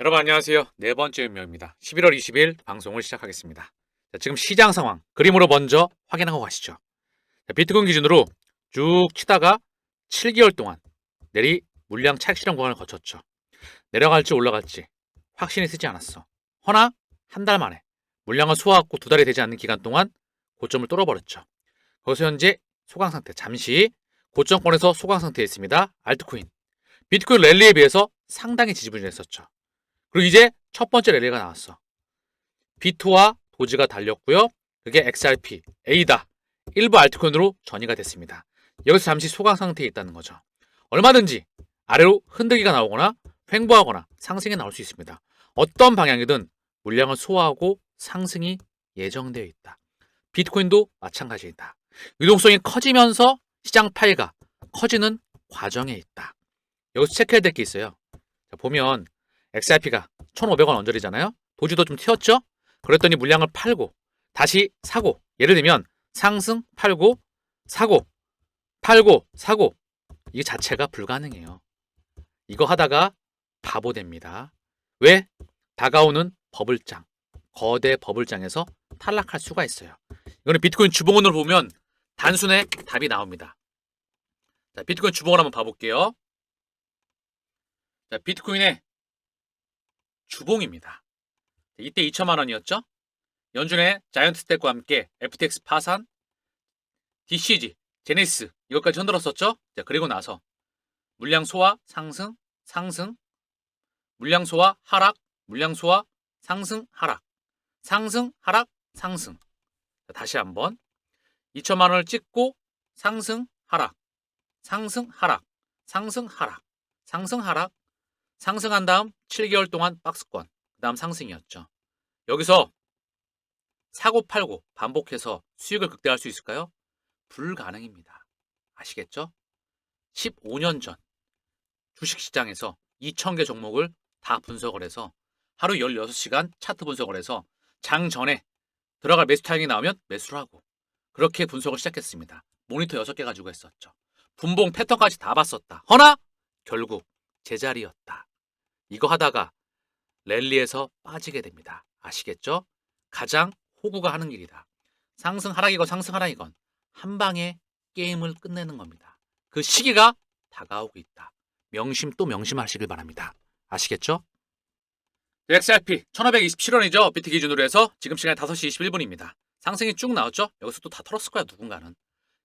여러분 안녕하세요. 네 번째 음료입니다. 11월 20일 방송을 시작하겠습니다. 자, 지금 시장 상황 그림으로 먼저 확인하고 가시죠. 자, 비트코인 기준으로 쭉 치다가 7개월 동안 내리 물량 차익 실현 구간을 거쳤죠. 내려갈지 올라갈지 확신이 쓰지 않았어. 허나 한 달 만에 물량을 소화하고 두 달이 되지 않는 기간 동안 고점을 뚫어버렸죠. 거기서 현재 소강 상태 잠시 고점권에서 소강 상태에 있습니다. 알트코인 비트코인 랠리에 비해서 상당히 지지부진했었죠. 그리고 이제 첫 번째 랠리가 나왔어. 비트와 도지가 달렸고요. 그게 XRP, 에이다, 일부 알트코인으로 전이가 됐습니다. 여기서 잠시 소강 상태에 있다는 거죠. 얼마든지 아래로 흔들기가 나오거나 횡보하거나 상승이 나올 수 있습니다. 어떤 방향이든 물량을 소화하고 상승이 예정되어 있다. 비트코인도 마찬가지이다. 유동성이 커지면서 시장 파이가 커지는 과정에 있다. 여기서 체크해야 될 게 있어요. 자, 보면 XRP가 1,500원 언저리잖아요. 도지도 좀 튀었죠? 그랬더니 물량을 팔고 다시 사고 예를 들면 상승 팔고 사고 팔고 사고 이 자체가 불가능해요. 이거 하다가 바보 됩니다. 왜? 다가오는 버블장, 거대 버블장에서 탈락할 수가 있어요. 이거는 비트코인 주봉원으로 보면 단순의 답이 나옵니다. 자, 비트코인 주봉을 한번 봐볼게요. 자, 비트코인의 주봉입니다. 이때 2천만 원이었죠? 연준의 자이언트 스택과 함께 FTX 파산, DCG, 제네시스 이것까지 흔들었었죠? 자, 그리고 나서 물량 소화, 상승, 상승, 물량 소화, 하락, 물량 소화, 상승, 하락, 상승, 하락, 상승. 자, 다시 한번 2천만 원을 찍고 상승, 하락, 상승, 하락, 상승, 하락, 상승, 하락, 상승한 다음 7개월 동안 박스권, 그 다음 상승이었죠. 여기서 사고 팔고 반복해서 수익을 극대화할 수 있을까요? 불가능입니다. 아시겠죠? 15년 전 주식시장에서 2,000개 종목을 다 분석을 해서 하루 16시간 차트 분석을 해서 장 전에 들어갈 매수 타임이 나오면 매수를 하고 그렇게 분석을 시작했습니다. 모니터 6개 가지고 했었죠. 분봉 패턴까지 다 봤었다. 허나 결국 제자리였다. 이거 하다가 랠리에서 빠지게 됩니다. 아시겠죠? 가장 호구가 하는 길이다. 상승 하락이건 상승 하락이건 한 방에 게임을 끝내는 겁니다. 그 시기가 다가오고 있다. 명심 또 명심하시길 바랍니다. 아시겠죠? XRP 1527원이죠. 비트 기준으로 해서 지금 시간이 5시 21분입니다. 상승이 쭉 나왔죠? 여기서 또 다 털었을 거야 누군가는.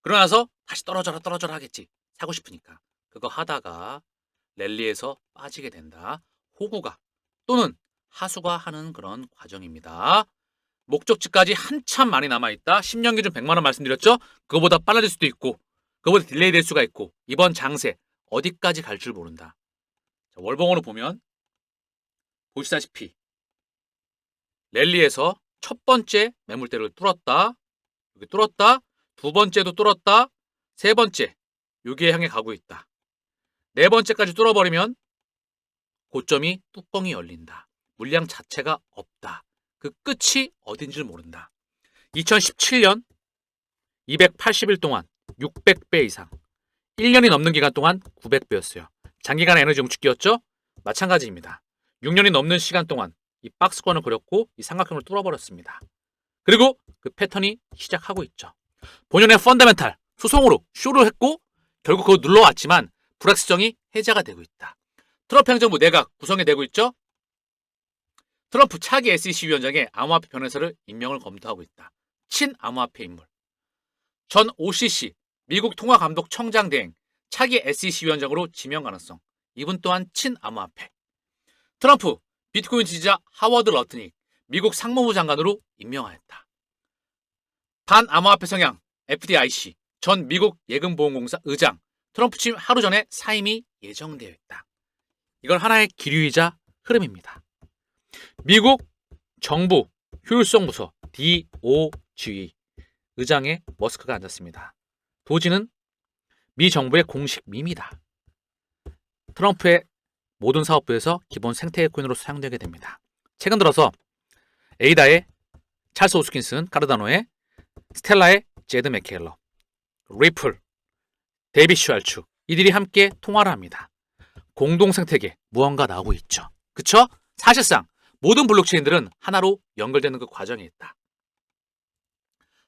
그러고 나서 다시 떨어져라 떨어져라 하겠지. 사고 싶으니까. 그거 하다가 랠리에서 빠지게 된다. 호구가 또는 하수가 하는 그런 과정입니다. 목적지까지 한참 많이 남아있다. 10년 기준 100만 원 말씀드렸죠? 그거보다 빨라질 수도 있고 그거보다 딜레이 될 수가 있고 이번 장세 어디까지 갈 줄 모른다. 자, 월봉으로 보면 보시다시피 랠리에서 첫 번째 매물대를 뚫었다. 여기 뚫었다. 두 번째도 뚫었다. 세 번째 여기에 향해 가고 있다. 네 번째까지 뚫어버리면 고점이 뚜껑이 열린다. 물량 자체가 없다. 그 끝이 어딘지를 모른다. 2017년 280일 동안 600배 이상 1년이 넘는 기간 동안 900배였어요. 장기간 에너지 용축기였죠? 마찬가지입니다. 6년이 넘는 시간 동안 이 박스권을 그렸고 이 삼각형을 뚫어버렸습니다. 그리고 그 패턴이 시작하고 있죠. 본연의 펀더멘탈 수송으로 쇼를 했고 결국 그거 눌러왔지만 불확실성이 해제가 되고 있다. 트럼프 행정부 내각 구성이 되고 있죠. 트럼프 차기 SEC 위원장의 암호화폐 변호사를 임명을 검토하고 있다. 친암호화폐 인물. 전 OCC 미국 통화감독청장 대행 차기 SEC 위원장으로 지명 가능성. 이분 또한 친암호화폐. 트럼프 비트코인 지지자 하워드 러트닉 미국 상무부 장관으로 임명하였다. 반암호화폐 성향 FDIC 전 미국 예금보험공사 의장 트럼프 취임 하루 전에 사임이 예정되어 있다. 이건 하나의 기류이자 흐름입니다. 미국 정부 효율성 부서 DOG 의장에 머스크가 앉았습니다. 도지는 미 정부의 공식 밈이다. 트럼프의 모든 사업부에서 기본 생태계 코인으로 사용되게 됩니다. 최근 들어서 에이다의 찰스 오스킨슨, 카르다노의 스텔라의 제드 맥케일러, 리플, 데이비 슈알추 이들이 함께 통화를 합니다. 공동 생태계 무언가 나오고 있죠. 그쵸? 사실상 모든 블록체인들은 하나로 연결되는 그 과정에 있다.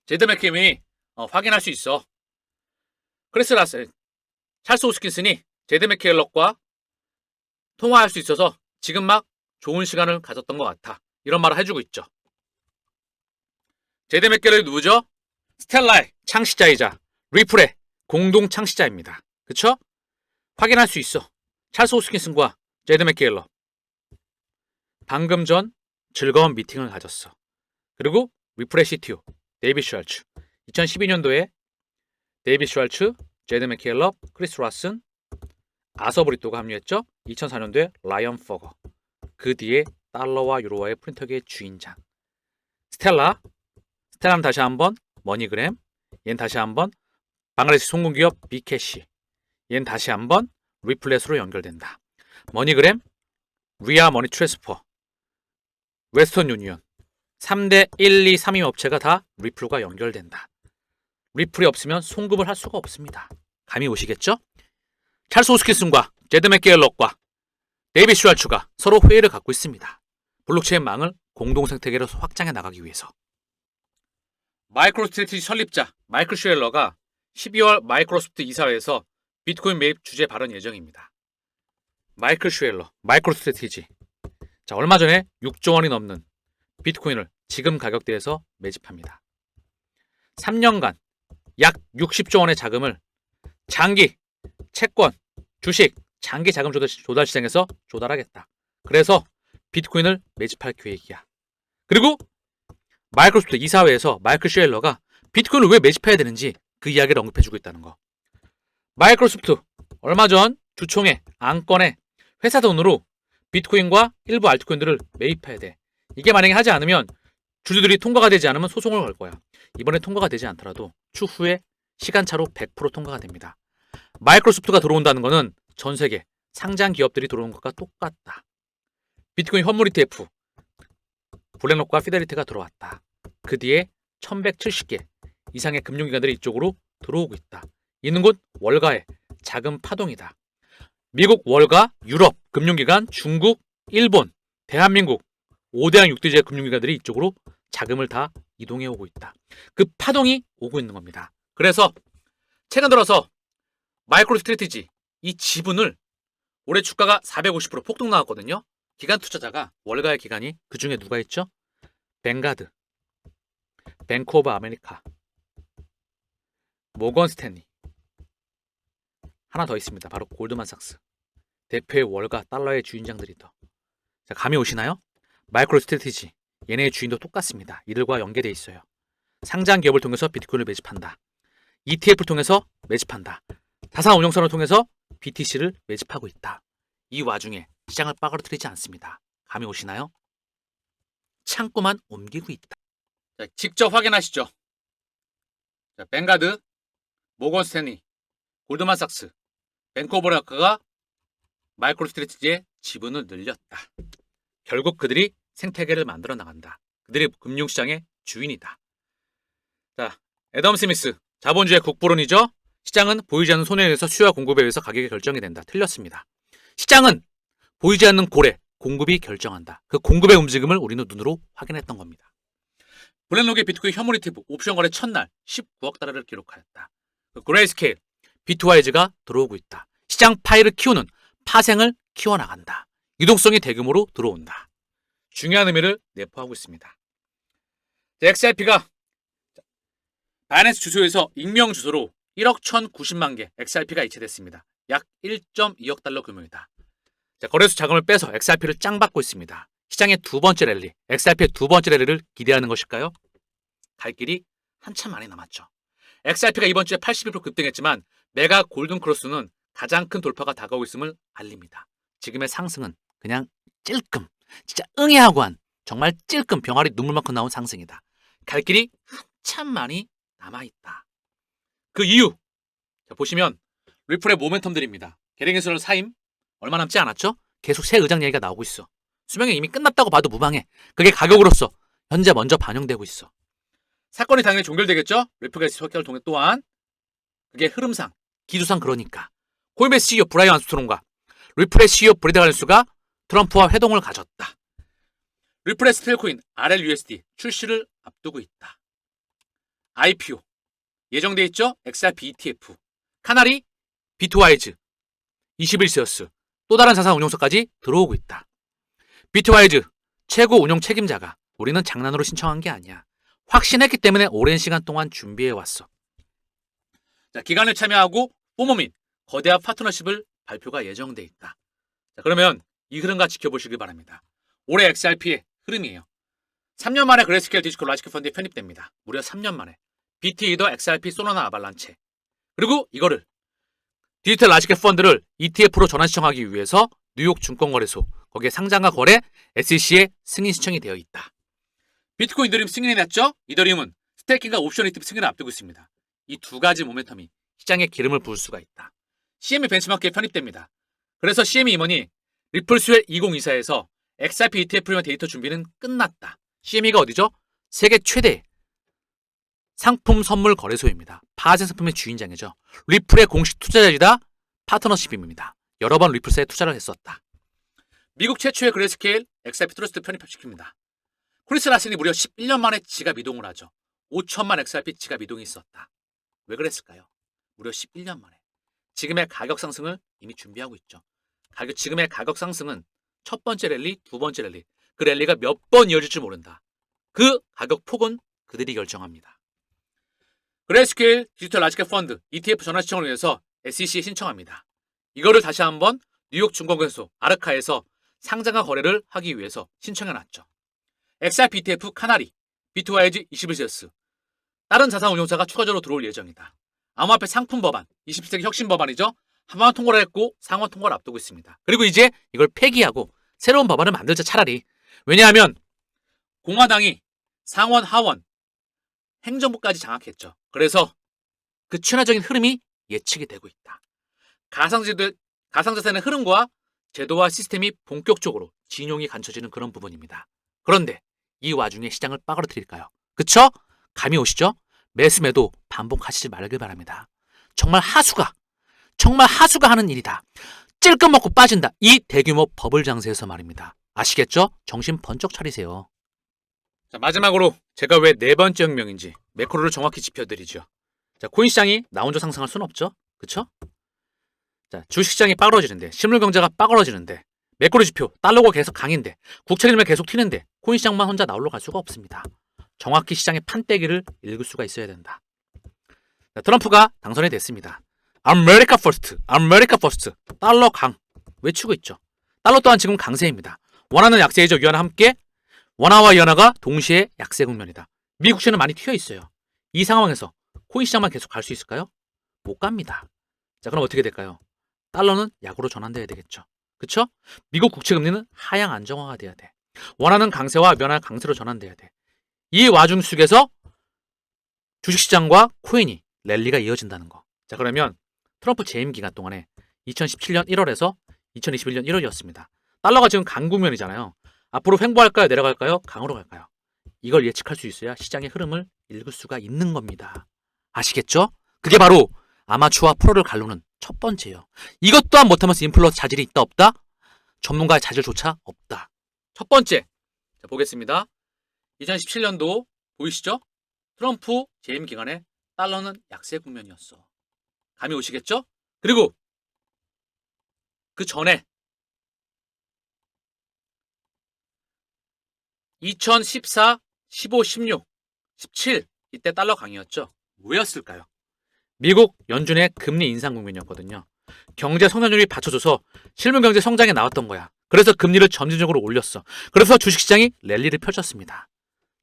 제드 맥킴이 어, 확인할 수 있어. 크리스 라스, 찰스 호스킨슨이 제드 맥케일럭과 통화할 수 있어서 지금 막 좋은 시간을 가졌던 것 같아. 이런 말을 해주고 있죠. 제드 맥케일이 누구죠? 스텔라의 창시자이자 리플의 공동 창시자입니다. 그쵸? 확인할 수 있어. 찰스 호스킨슨과 제드 맥케일러. 방금 전 즐거운 미팅을 가졌어. 그리고 리플의 CTO 데이비 슈알츠. 2012년도에 데이비 슈알츠, 제드 맥케일러, 크리스 라슨, 아서브리토가 합류했죠. 2004년도에 라이언 퍼거. 그 뒤에 달러와 유로와의 프린터계의 주인장. 스텔라. 스텔라는 다시 한번 머니그램. 얜 다시 한번 방글라데시 송공기업 비캐시. 얜 다시 한번 리플렛으로 연결된다. 머니그램, 위아 머니 트랜스퍼, 웨스턴 유니언. 3대 1, 2, 3위 업체가 다 리플과 연결된다. 리플이 없으면 송금을 할 수가 없습니다. 감이 오시겠죠? 찰스 호스킨슨과 제드 맥게일럭과 데이비 슈알츠가 서로 회의를 갖고 있습니다. 블록체인 망을 공동 생태계로 확장해 나가기 위해서. 마이크로 스트레티지 설립자 마이클 슈엘러가 12월 마이크로소프트 이사회에서 비트코인 매입 주제 발언 예정입니다. 마이클 슈엘러, 마이크로 스트레티지. 자, 얼마 전에 6조 원이 넘는 비트코인을 지금 가격대에서 매집합니다. 3년간 약 60조 원의 자금을 장기, 채권, 주식, 장기 자금 조달, 조달 시장에서 조달하겠다. 그래서 비트코인을 매집할 계획이야. 그리고 마이크로소프트 이사회에서 마이클 슈엘러가 비트코인을 왜 매집해야 되는지 그 이야기를 언급해주고 있다는 거. 마이크로소프트 얼마 전 주총회 안건에 회사 돈으로 비트코인과 일부 알트코인들을 매입해야 돼. 이게 만약에 하지 않으면 주주들이 통과가 되지 않으면 소송을 걸 거야. 이번에 통과가 되지 않더라도 추후에 시간차로 100% 통과가 됩니다. 마이크로소프트가 들어온다는 것은 전 세계 상장 기업들이 들어온 것과 똑같다. 비트코인 현물 ETF 블랙록과 피델리티가 들어왔다. 그 뒤에 1170개 이상의 금융기관들이 이쪽으로 들어오고 있다. 있는 곳 월가의 작은 파동이다. 미국 월가, 유럽 금융기관, 중국, 일본, 대한민국 5대양 6대제 금융기관들이 이쪽으로 자금을 다 이동해 오고 있다. 그 파동이 오고 있는 겁니다. 그래서 최근 들어서 마이크로 스트레티지 이 지분을 올해 주가가 450% 폭등 나왔거든요. 기관 투자자가 월가의 기관이 그 중에 누가 있죠? 뱅가드, 뱅크 오브 아메리카, 모건 스탠리. 하나 더 있습니다. 바로 골드만삭스. 대표의 월가 달러의 주인장들이 더. 자, 감이 오시나요? 마이크로 스트레티지. 얘네의 주인도 똑같습니다. 이들과 연계돼 있어요. 상장 기업을 통해서 비트코인을 매집한다. ETF를 통해서 매집한다. 자산 운용선을 통해서 BTC를 매집하고 있다. 이 와중에 시장을 빠그러뜨리지 않습니다. 감이 오시나요? 창고만 옮기고 있다. 자, 직접 확인하시죠. 자, 뱅가드, 모건 스탠리, 골드만삭스, 뱅커버라크가 마이크로 스트레티지의 지분을 늘렸다. 결국 그들이 생태계를 만들어 나간다. 그들이 금융시장의 주인이다. 자, 애덤 스미스, 자본주의 국부론이죠. 시장은 보이지 않는 손해에 의해서 수요와 공급에 의해서 가격이 결정이 된다. 틀렸습니다. 시장은 보이지 않는 고래, 공급이 결정한다. 그 공급의 움직임을 우리는 눈으로 확인했던 겁니다. 블랙록의 비트코인 ETF 옵션 거래 첫날 19억 달러를 기록하였다. 그 그레이스케일, 비트와이즈가 들어오고 있다. 시장 파이를 키우는 파생을 키워나간다. 유동성이 대규모로 들어온다. 중요한 의미를 내포하고 있습니다. XRP가 바이낸스 주소에서 익명 주소로 1억 1,090만 개 XRP가 이체됐습니다. 약 1.2억 달러 규모이다. 자, 거래소 자금을 빼서 XRP를 짱 받고 있습니다. 시장의 두 번째 랠리, XRP의 두 번째 랠리를 기대하는 것일까요? 갈 길이 한참 많이 남았죠. XRP가 이번 주에 81% 급등했지만 메가 골든 크로스는 가장 큰 돌파가 다가오고 있음을 알립니다. 지금의 상승은 그냥 찔끔, 진짜 응애하고 한 정말 찔끔 병아리 눈물만큼 나온 상승이다. 갈 길이 한참 많이 남아있다. 그 이유, 자, 보시면 리플의 모멘텀들입니다. 계량예술을 사임 얼마 남지 않았죠? 계속 새 의장 얘기가 나오고 있어. 수명이 이미 끝났다고 봐도 무방해. 그게 가격으로서 현재 먼저 반영되고 있어. 사건이 당연히 종결되겠죠? 리플게이스 석결을 통해 또한 그게 흐름상, 기조상 그러니까 코인베이스 CEO 브라이언 암스트롱과 리플의 CEO 브래드 갈렌스가 트럼프와 회동을 가졌다. 리플의 스텔코인 RLUSD 출시를 앞두고 있다. IPO 예정돼 있죠? XRP ETF, 카나리, 비트와이즈, 21세어스, 또 다른 자산 운용사까지 들어오고 있다. 비트와이즈 최고 운용 책임자가 우리는 장난으로 신청한 게 아니야. 확신했기 때문에 오랜 시간 동안 준비해 왔어. 자, 기간을 참여하고 포모 및 거대한 파트너십을 발표가 예정돼 있다. 자, 그러면 이 흐름과 지켜보시길 바랍니다. 올해 XRP의 흐름이에요. 3년 만에 그레스케일 디지컬 라지크 펀드에 편입됩니다. 무려 3년 만에. BT 이더 XRP 소나나 아발란체. 그리고 이거를 디지털 라지켓 펀드를 ETF로 전환 신청하기 위해서 뉴욕 증권거래소 거기에 상장과 거래 SEC에 승인 신청이 되어 있다. 비트코인 이더리움 승인이 났죠? 이더리움은 스테이킹과 옵션 ETF 승인을 앞두고 있습니다. 이 두 가지 모멘텀이 시장에 기름을 부을 수가 있다. CME 벤치마크에 편입됩니다. 그래서 CME 임원이 리플 스웰 2024에서 XRP ETF용 데이터 준비는 끝났다. CME가 어디죠? 세계 최대 상품 선물 거래소입니다. 파생 상품의 주인장이죠. 리플의 공식 투자자이다 파트너십입니다. 여러 번 리플사에 투자를 했었다. 미국 최초의 그레스케일 XRP 트러스트 편입시킵니다. 크리스 라슨이 무려 11년 만에 지갑 이동을 하죠. 5천만 XRP 지갑 이동이 있었다. 왜 그랬을까요? 무려 11년 만에. 지금의 가격 상승을 이미 준비하고 있죠. 가격, 지금의 가격 상승은 첫 번째 랠리, 두 번째 랠리. 그 랠리가 몇 번 이어질지 모른다. 그 가격 폭은 그들이 결정합니다. 그레스케일 디지털 라지켓 펀드 ETF 전환 신청을 위해서 SEC에 신청합니다. 이거를 다시 한번 뉴욕 증권거래소 아르카에서 상장과 거래를 하기 위해서 신청해놨죠. XRP ETF 카나리, 비트와이즈 21세스 다른 자산 운용사가 추가적으로 들어올 예정이다. 암호화폐 상품 법안, 21세기 혁신 법안이죠. 한번 통과를 했고 상원 통과를 앞두고 있습니다. 그리고 이제 이걸 폐기하고 새로운 법안을 만들자 차라리. 왜냐하면 공화당이 상원, 하원, 행정부까지 장악했죠. 그래서 그 친화적인 흐름이 예측이 되고 있다. 가상제도, 가상자산의 흐름과 제도와 시스템이 본격적으로 진용이 갖춰지는 그런 부분입니다. 그런데 이 와중에 시장을 빠그러뜨릴까요? 그쵸? 감이 오시죠? 매수매도 반복하시지 말길 바랍니다. 정말 하수가, 정말 하수가 하는 일이다. 찔끔 먹고 빠진다. 이 대규모 버블 장세에서 말입니다. 아시겠죠? 정신 번쩍 차리세요. 자, 마지막으로 제가 왜 네 번째 혁명인지 매크로를 정확히 짚어드리죠. 자, 코인 시장이 나 혼자 상승할 수는 없죠. 그쵸? 자, 주식 시장이 빠그러지는데, 실물 경제가 빠그러지는데, 매크로 지표, 달러가 계속 강인데, 국채 일면 계속 튀는데, 코인 시장만 혼자 나올러 갈 수가 없습니다. 정확히 시장의 판때기를 읽을 수가 있어야 된다. 자, 트럼프가 당선이 됐습니다. 아메리카 퍼스트, 아메리카 퍼스트, 달러 강 외치고 있죠. 달러 또한 지금 강세입니다. 원화는 약세이죠. 위안화 함께 원화와 연화가 동시에 약세 국면이다. 미국 시는 많이 튀어 있어요. 이 상황에서 코인 시장만 계속 갈 수 있을까요? 못 갑니다. 자, 그럼 어떻게 될까요? 달러는 약으로 전환돼야 되겠죠. 그쵸? 미국 국채 금리는 하향 안정화가 돼야 돼. 원하는 강세와 면화 강세로 전환돼야 돼. 이 와중 속에서 주식시장과 코인이 랠리가 이어진다는 거. 자, 그러면 트럼프 재임 기간 동안에 2017년 1월에서 2021년 1월이었습니다. 달러가 지금 강국면이잖아요. 앞으로 횡보할까요? 내려갈까요? 강으로 갈까요? 이걸 예측할 수 있어야 시장의 흐름을 읽을 수가 있는 겁니다. 아시겠죠? 그게 바로 아마추어와 프로를 갈르는 첫 번째예요. 이것 또한 못하면서 인플루언서 자질이 있다 없다? 전문가의 자질조차 없다. 첫 번째, 자, 보겠습니다. 2017년도 보이시죠? 트럼프 재임 기간에 달러는 약세 국면이었어. 감이 오시겠죠? 그리고 그 전에 2014, 15, 16, 17 이때 달러 강이었죠. 왜였을까요? 미국 연준의 금리 인상 국면이었거든요. 경제 성장률이 받쳐줘서 실물 경제 성장에 나왔던 거야. 그래서 금리를 점진적으로 올렸어. 그래서 주식시장이 랠리를 펼쳤습니다.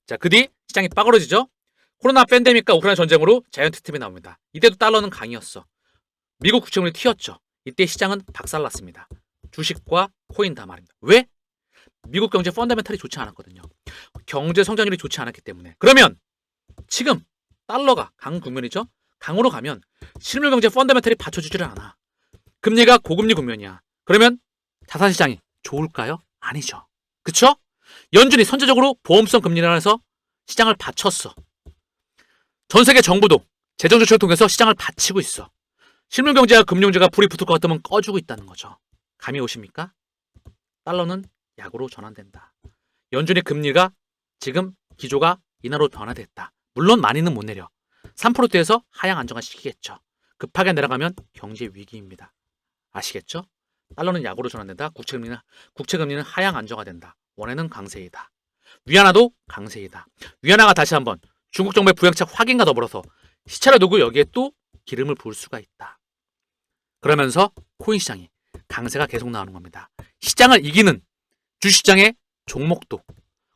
자, 그 뒤 시장이 빠그러지죠. 코로나 팬데믹과 우크라이나 전쟁으로 자이언트 틈이 나옵니다. 이때도 달러는 강이었어. 미국 국채물이 튀었죠. 이때 시장은 박살났습니다. 주식과 코인 다 말입니다. 왜? 미국 경제 펀더멘탈이 좋지 않았거든요. 경제 성장률이 좋지 않았기 때문에. 그러면 지금 달러가 강 국면이죠. 강으로 가면 실물 경제 펀더멘탈이 받쳐주지를 않아. 금리가 고금리 국면이야. 그러면 자산 시장이 좋을까요? 아니죠. 그쵸? 연준이 선제적으로 보험성 금리를 해서 시장을 받쳤어. 전 세계 정부도 재정 조치를 통해서 시장을 받치고 있어. 실물 경제와 금융 경제가 불이 붙을 것 같으면 꺼주고 있다는 거죠. 감이 오십니까? 달러는 약으로 전환된다. 연준의 금리가 지금 기조가 인하로 변화됐다. 물론 많이는 못 내려. 3%대에서 하향 안정화 시키겠죠. 급하게 내려가면 경제 위기입니다. 아시겠죠? 달러는 약으로 전환된다. 국채금리는 국채금리는 하향 안정화된다. 원화는 강세이다. 위안화도 강세이다. 위안화가 다시 한번 중국 정부의 부양책 확인과 더불어서 시차를 두고 여기에 또 기름을 부을 수가 있다. 그러면서 코인 시장이 강세가 계속 나오는 겁니다. 시장을 이기는 주시장의 종목도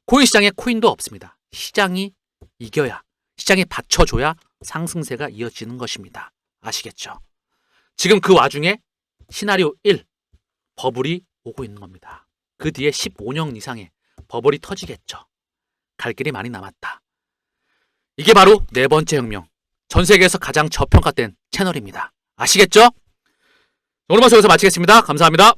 코인 시장에 코인도 없습니다. 시장이 이겨야 시장이 받쳐줘야 상승세가 이어지는 것입니다. 아시겠죠? 지금 그 와중에 시나리오 1 버블이 오고 있는 겁니다. 그 뒤에 15년 이상의 버블이 터지겠죠. 갈 길이 많이 남았다. 이게 바로 네 번째 혁명. 전 세계에서 가장 저평가된 채널입니다. 아시겠죠? 오늘 방송 여기서 마치겠습니다. 감사합니다.